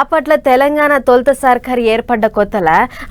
అప్పట్లో తెలంగాణ తొలుత సర్కార్ ఏర్పడ్డ కొత్తల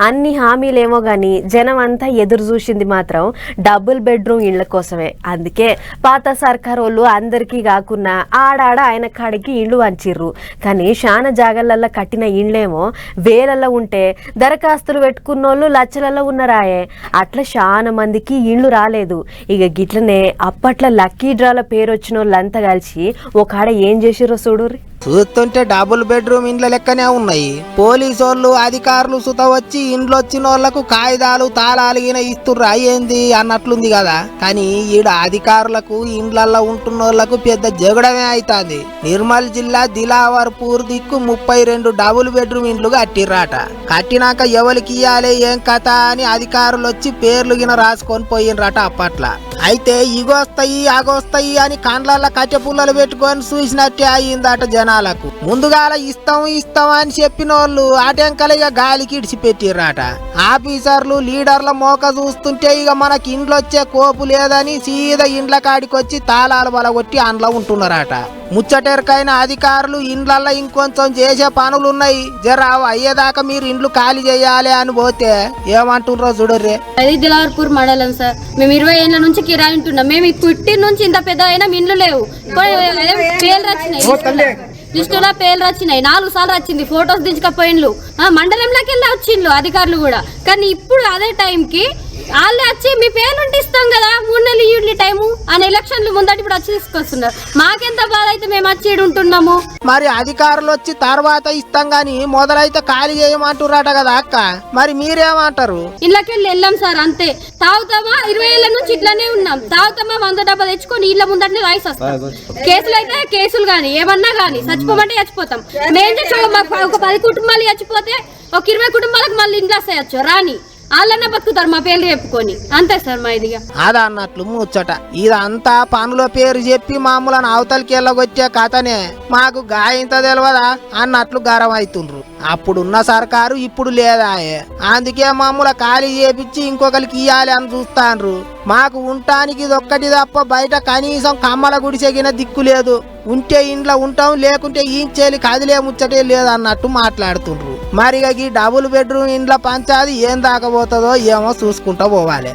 అన్ని హామీలేమో గాని జనం అంతా ఎదురు చూసింది మాత్రం డబుల్ బెడ్రూమ్ ఇళ్ళ కోసమే. అందుకే పాత సర్కార్ వాళ్ళు అందరికీ కాకున్నా ఆడాడ ఆయన కాడికి ఇండ్లు వంచిర్రు. కానీ శాన జాగలల్లో కట్టిన ఇండ్లేమో వేలల్లో ఉంటే దరఖాస్తులు పెట్టుకున్నోళ్ళు లచ్చలలో ఉన్నరాయే. అట్లా చాలా మందికి ఇండ్లు రాలేదు. ఇక గిట్లనే అప్పట్లో లక్కీ డ్రాల పేరు వచ్చిన వాళ్ళంతా కలిసి ఒక ఆడ ఏం చేసిర్రో చూడు చూస్తుంటే డబుల్ బెడ్రూమ్ ఇండ్ల లెక్కనే ఉన్నాయి. పోలీసోళ్ళు అధికారులు సుత వచ్చి ఇండ్లొచ్చిన వాళ్ళకు వాళ్ళకు కాగితాలు తాళాలు గిన ఇస్తుర్రు ఏంది అన్నట్లుంది కదా. కానీ ఈడ అధికారులకు ఇండ్లల్లో ఉంటున్న వాళ్ళకు పెద్ద జగడమే అవుతుంది నిర్మల్ జిల్లా దిలావర్పూర్ దిక్కు ముప్పై రెండు డబుల్ బెడ్రూమ్ ఇండ్లు కట్టిర్రాట. కట్టినాక ఎవరికి ఇయ్యాలి ఏం కథ అని అధికారులు వచ్చి పేర్లు గిన రాసుకొని పోయినరాట అప్పట్ల. అయితే ఇగొస్తాయి అగొస్తాయి అని కండ్లల్లో కట్టె పుల్లలు పెట్టుకొని చూసినట్టే అయ్యిందట జనాలకు. ముందుగాల ఇస్తాం ఇస్తాం అని చెప్పిన వాళ్ళు ఆటంకలు ఇక గాలికి ఇడిచిపెట్టిర్రట ఆఫీసర్లు లీడర్ల మోక చూస్తుంటే ఇక మనకి ఇండ్లు వచ్చే కోపు లేదని సీదా ఇండ్ల కాడికి వచ్చి తాళాలు బలగొట్టి అండ్ల ఉంటున్నారట. ముచ్చటెరకైన అధికారులు ఇండ్లల్లో ఇంకొంచెం చేసే పనులున్నాయి. జరావు అయ్యేదాకా మీరు ఇండ్లు ఖాళీ చేయాలి అని పోతే ఏమంటుండ్రో చూడర్రే. అది దిలావర్పూర్ మండలం సార్. మేము ఇరవై ఏళ్ళ నుంచి కిరాయి ఉంటున్నాం మేము పుట్టి నుంచి ఇంత పెద్ద అయినా ఇండ్లు లేవు. పేర్లు వచ్చినాయి. లిస్టులో పేర్లు వచ్చినాయి. నాలుగు సార్లు వచ్చింది. ఫొటోస్ దించకపోయిండ్లు మండలంలోకి వెళ్ళి వచ్చిండ్లు అధికారులు కూడా. కానీ ఇప్పుడు అదే టైంకి వాళ్ళే వచ్చి మీ పేర్లు ఇస్తాం కదా మూడు నెలలు టైము అని ఎలక్షన్లు ముందటి ఇప్పుడు వచ్చి తీసుకొస్తున్నారు. మాకెంత బాధ అయితే మేము వచ్చి ఉంటున్నాము? మరి అధికారులు వచ్చి తర్వాత ఇస్తాం గాని మొదలైతే ఖాళీ చేయమంటున్నారట కదా అక్క. మరి మీరేమంటారు? ఇళ్ళకెళ్ళి వెళ్ళాం సార్ అంతే. తాగుతామా? ఇరవై ఏళ్ళ నుంచి ఇట్లానే ఉన్నాం. తాగుతామా? వంద డబ్బా తెచ్చుకొని ఇళ్ళ ముందటనే రాయిసి వస్తాం. కేసులు అయితే కేసులు కానీ ఏమన్నా కానీ చచ్చిపోమంటే చచ్చిపోతాం. మేము ఒక పది కుటుంబాలు చచ్చిపోతే ఒక ఇరవై కుటుంబాలకు మళ్ళీ ఇంట్లో వస్తాయచ్చు. రాని. వాళ్ళన్నా బతుకుతారు మా పేర్లు చెప్పుకొని. అంతే సార్ మా ఇదిగా అది అన్నట్లు ముచ్చట. ఇదంతా పనుల పేరు చెప్పి మామూలను అవతలికి వెళ్ళగొచ్చే కథనే. మాకు గాయంత తెలియదా అన్నట్లు గరం అవుతుండ్రు అప్పుడున్న సర్కారు ఇప్పుడు లేదా అందుకే మామూలు ఖాళీ చేపించి ఇంకొకరికి ఇయ్యాలి అని చూస్తాండ్రు. మాకు ఉండటానికి ఇది ఒక్కటి తప్ప బయట కనీసం కమ్మల గుడిసెగిన దిక్కు లేదు. ఉంటే ఇంట్లో ఉంటాం లేకుంటే ఈంచేలి కదిలే ముచ్చటే లేదన్నట్టు మాట్లాడుతుండ్రు. మరి ఇక ఈ డబుల్ బెడ్రూమ్ ఇంట్లో పంచాది ఏం దాకపోతుందో ఏమో చూసుకుంటూ పోవాలి.